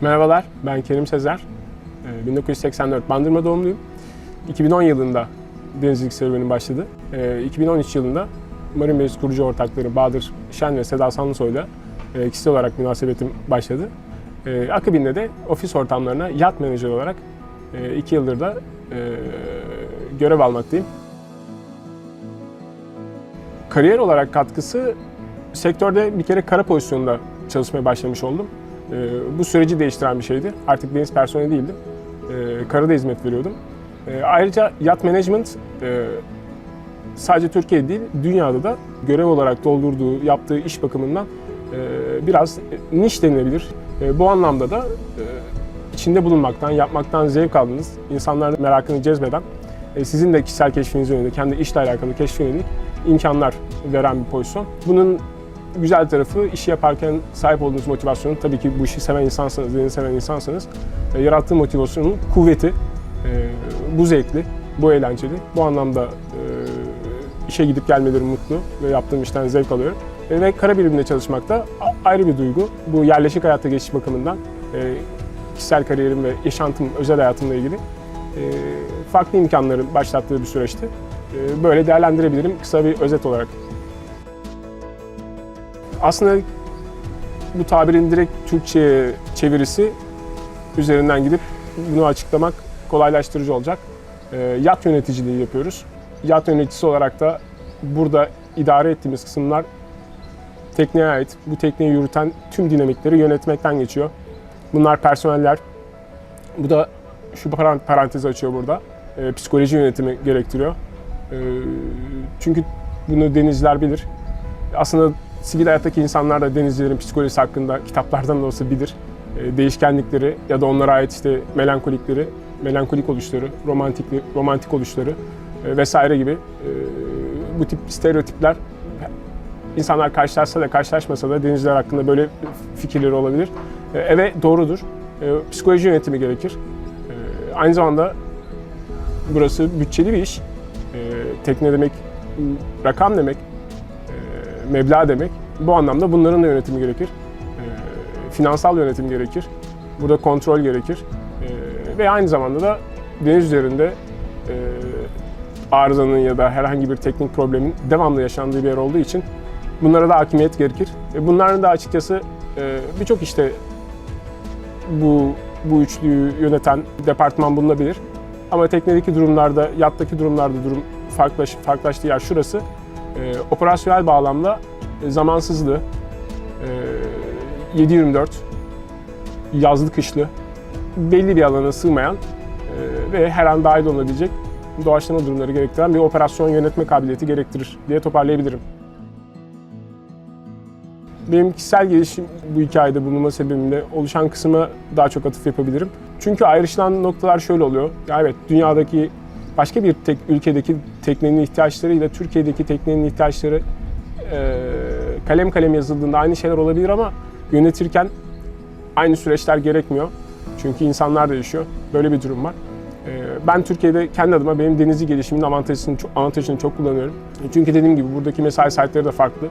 Merhabalar, ben Kerim Sezer. Ee, 1984 Bandırma doğumluyum. 2010 yılında denizcilik serüvenim başladı. Ee, 2013 yılında Marine Base kurucu ortakları Bahadır Şen ve Seda Sanlısoy'la e, kişisel olarak münasebetim başladı. Ee, Akabinde de ofis ortamlarına yat menajer olarak 2 yıldır da e, görev almaktayım. Kariyer olarak katkısı sektörde bir kere kara pozisyonunda çalışmaya başlamış oldum. Ee, bu süreci değiştiren bir şeydi. Artık deniz personeli değildim. Ee, karada hizmet veriyordum. Ee, ayrıca yacht management e, sadece Türkiye değil, dünyada da görev olarak doldurduğu, yaptığı iş bakımından e, biraz niş denilebilir. E, bu anlamda da içinde bulunmaktan, yapmaktan zevk aldığınız, insanların merakını cezbeden, sizin de kişisel keşfinize yönelik, kendi işle alakalı keşfe yönelik imkanlar veren bir pozisyon. Bunun güzel tarafı işi yaparken sahip olduğunuz motivasyonun tabii ki bu işi seven insansanız, denizi seven insansanız e, yarattığı motivasyonun kuvveti e, bu zevkli, bu eğlenceli. Bu anlamda e, işe gidip gelmeleri mutlu ve yaptığım işten zevk alıyorum. E, ve kara biriminde çalışmak da ayrı bir duygu. Bu yerleşik hayata geçiş bakımından e, kişisel kariyerim ve yaşantım, özel hayatımla ilgili e, farklı imkanların başlattığı bir süreçti. E, böyle değerlendirebilirim kısa bir özet olarak. Aslında bu tabirin direkt Türkçe'ye çevirisi üzerinden gidip bunu açıklamak kolaylaştırıcı olacak. E, yat yöneticiliği yapıyoruz. Yat yöneticisi olarak da burada idare ettiğimiz kısımlar tekneye ait. Bu tekneyi yürüten tüm dinamikleri yönetmekten geçiyor. Bunlar personeller. Bu da şu paran- parantezi açıyor burada. E, psikoloji yönetimi gerektiriyor. E, çünkü bunu denizciler bilir. Aslında sivil hayattaki insanlar da denizcilerin psikolojisi hakkında kitaplardan da olsa bilir. E, değişkenlikleri ya da onlara ait işte melankolikleri, melankolik oluşları, romantikli, romantik oluşları e, vesaire gibi e, bu tip stereotipler insanlar karşılaşsa da karşılaşmasa da denizciler hakkında böyle fikirleri olabilir. E, evet doğrudur. Psikoloji yönetimi gerekir. Aynı zamanda burası bütçeli bir iş. Tekne demek rakam demek, meblağ demek. Bu anlamda bunların da yönetimi gerekir. E, finansal yönetim gerekir. Burada kontrol gerekir. E, ve aynı zamanda da deniz üzerinde e, arızanın ya da herhangi bir teknik problemin devamlı yaşandığı bir yer olduğu için bunlara da hakimiyet gerekir. E, bunların da açıkçası e, birçok işte bu bu üçlüyü yöneten departman bulunabilir. Ama teknedeki durumlarda, yattaki durumlarda durum farklaş, farklılaştığı yer şurası. E, operasyonel bağlamda e, zamansızlığı, e, 7-24, yazlı kışlı, belli bir alana sığmayan e, ve her an dahil olabilecek doğaçlama durumları gerektiren bir operasyon yönetme kabiliyeti gerektirir diye toparlayabilirim. Benim kişisel gelişim bu hikayede bulunma sebebimle oluşan kısma daha çok atıf yapabilirim. Çünkü ayrışılan noktalar şöyle oluyor. Ya evet dünyadaki başka bir tek, ülkedeki teknenin ihtiyaçlarıyla Türkiye'deki teknenin ihtiyaçları e, kalem kalem yazıldığında aynı şeyler olabilir ama yönetirken aynı süreçler gerekmiyor. Çünkü insanlar değişiyor. Böyle bir durum var. E, ben Türkiye'de kendi adıma benim denizci gelişimin avantajını çok, avantajını çok kullanıyorum. Çünkü dediğim gibi buradaki mesai saatleri de farklı.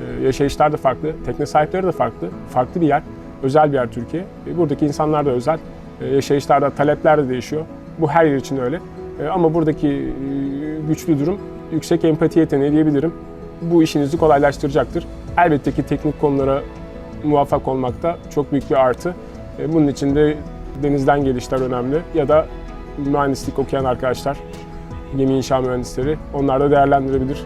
Ee, yaşayışlar da farklı, tekne sahipleri de farklı. Farklı bir yer, özel bir yer Türkiye. E, Buradaki insanlar da özel. E, Yaşayışlarda, talepler de değişiyor. Bu her yer için öyle. E, Ama buradaki e, güçlü durum yüksek empati yeteneği diyebilirim. Bu işinizi kolaylaştıracaktır. Elbette ki teknik konulara muvaffak olmak da çok büyük bir artı. E, Bunun için de denizden gelişler önemli ya da mühendislik okuyan arkadaşlar, gemi inşa mühendisleri onlar da değerlendirebilir.